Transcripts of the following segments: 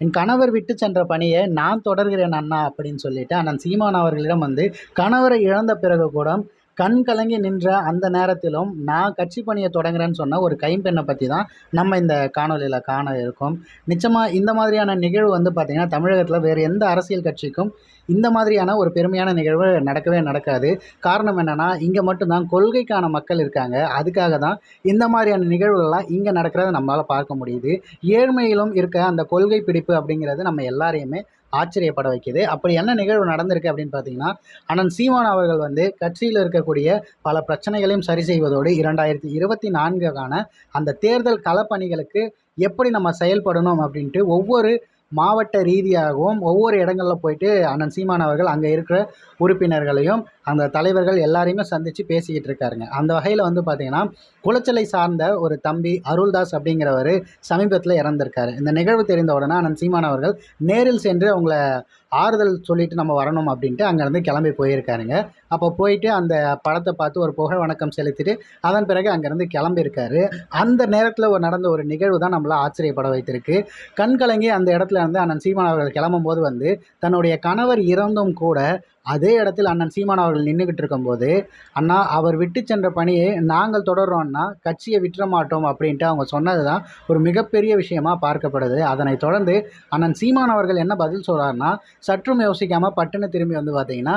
என் கணவர் விட்டு சென்ற பணியை நான் தொடர்கிறேன் அண்ணா அப்படின்னு சொல்லிட்டு அண்ணன் சீமான் அவர்களிடம் வந்து கணவரை இழந்த பிறகு கூட கண் கலங்கி நின்ற அந்த நேரத்திலும் நான் கட்சி பணியை தொடங்குறேன்னு சொன்ன ஒரு கைம்பெண்ணை பற்றி தான் நம்ம இந்த காணொலியில் காண இருக்கோம். நிச்சயமாக இந்த மாதிரியான நிகழ்வு வந்து பார்த்திங்கன்னா தமிழகத்தில் வேறு எந்த அரசியல் கட்சிக்கும் இந்த மாதிரியான ஒரு பெருமையான நிகழ்வு நடக்கவே நடக்காது. காரணம் என்னென்னா இங்கே மட்டும்தான் கொள்கைக்கான மக்கள் இருக்காங்க. அதுக்காக தான் இந்த மாதிரியான நிகழ்வுகள்லாம் இங்கே நடக்கிறத நம்மளால் பார்க்க முடியுது. ஏழ்மையிலும் இருக்க அந்த கொள்கை பிடிப்பு அப்படிங்கிறது நம்ம எல்லாரையுமே ஆச்சரியப்பட வைக்குது. அப்படி என்ன நிகழ்வு நடந்திருக்கு அப்படின்னு பார்த்தீங்கன்னா அண்ணன் சீமான் அவர்கள் வந்து கட்சியில் இருக்கக்கூடிய பல பிரச்சனைகளையும் சரி செய்வதோடு இரண்டாயிரத்தி இருபத்தி நான்குக்கான அந்த தேர்தல் களப்பணிகளுக்கு எப்படி நம்ம செயல்படணும் அப்படின்ட்டு ஒவ்வொரு மாவட்ட ரீதியாகவும் ஒவ்வொரு இடங்களில் போயிட்டு அண்ணன் சீமான் அவர்கள் அங்கே இருக்கிற உறுப்பினர்களையும் அந்த தலைவர்கள் எல்லாரையுமே சந்தித்து பேசிக்கிட்டு இருக்காருங்க. அந்த வகையில் வந்து பார்த்திங்கன்னா குளச்சலை சார்ந்த ஒரு தம்பி அருள்தாஸ் அப்படிங்கிறவர் சமீபத்தில் இறந்திருக்காரு. இந்த நிகழ்வு தெரிந்த உடனே அண்ணன் சீமான் அவர்கள் நேரில் சென்று அவங்கள ஆறுதல் சொல்லிட்டு நம்ம வரணும் அப்படின்ட்டு அங்கேருந்து கிளம்பி போயிருக்காருங்க. அப்போ போயிட்டு அந்த படத்தை பார்த்து ஒரு புகழ் வணக்கம் செலுத்திட்டு அதன் பிறகு அங்கேருந்து கிளம்பியிருக்காரு. அந்த நேரத்தில் ஒரு நடந்த ஒரு நிகழ்வு தான் நம்மளை ஆச்சரியப்பட வைத்திருக்கு. கண்கலங்கி அந்த இடத்துல இருந்து அண்ணன் சீமான் அவர்கள் கிளம்பும்போது வந்து தன்னுடைய கணவர் இறந்தும் கூட அதே இடத்தில் அண்ணன் சீமான் அவர்கள் நின்றுக்கிட்டு இருக்கும்போது அண்ணா அவர் விட்டு சென்ற பணியை நாங்கள் தொடர்றோம்னா கட்சியை விட்டுற மாட்டோம் அப்படின்ட்டு அவங்க சொன்னது தான் ஒரு மிகப்பெரிய விஷயமா பார்க்கப்படுது. அதனை தொடர்ந்து அண்ணன் சீமான் அவர்கள் என்ன பதில் சொல்கிறாருன்னா சற்றும் யோசிக்காமல் பட்டுன்னு திரும்பி வந்து பார்த்தீங்கன்னா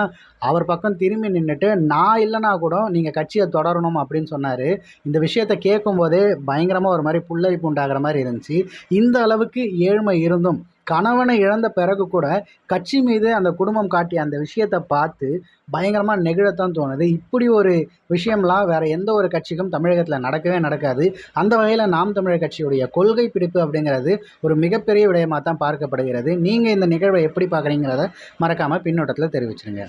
அவர் பக்கம் திரும்பி நின்றுட்டு நான் இல்லைனா கூட நீங்கள் கட்சியை தொடரணும் அப்படின்னு சொன்னார். இந்த விஷயத்தை கேட்கும்போதே பயங்கரமாக ஒரு மாதிரி புல்லரிப்பு உண்டாகிற மாதிரி இருந்துச்சு. இந்த அளவுக்கு ஏழ்மை இருந்தும் கணவனை இழந்த பிறகு கூட கட்சி மீது அந்த குடும்பம் காட்டிய அந்த விஷயத்தை பார்த்து பயங்கரமாக நெகிழத்தான் தோணுது. இப்படி ஒரு விஷயம்லாம் வேறு எந்த ஒரு கட்சிக்கும் தமிழகத்தில் நடக்கவே நடக்காது. அந்த வகையில் நாம் தமிழர் கட்சியுடைய கொள்கை பிடிப்பு அப்படிங்கிறது ஒரு மிகப்பெரிய விடயமாக தான் பார்க்கப்படுகிறது. நீங்கள் இந்த நிகழ்வை எப்படி பார்க்குறீங்கிறத மறக்காமல் பின்னோட்டத்தில் தெரிவிச்சிருங்க.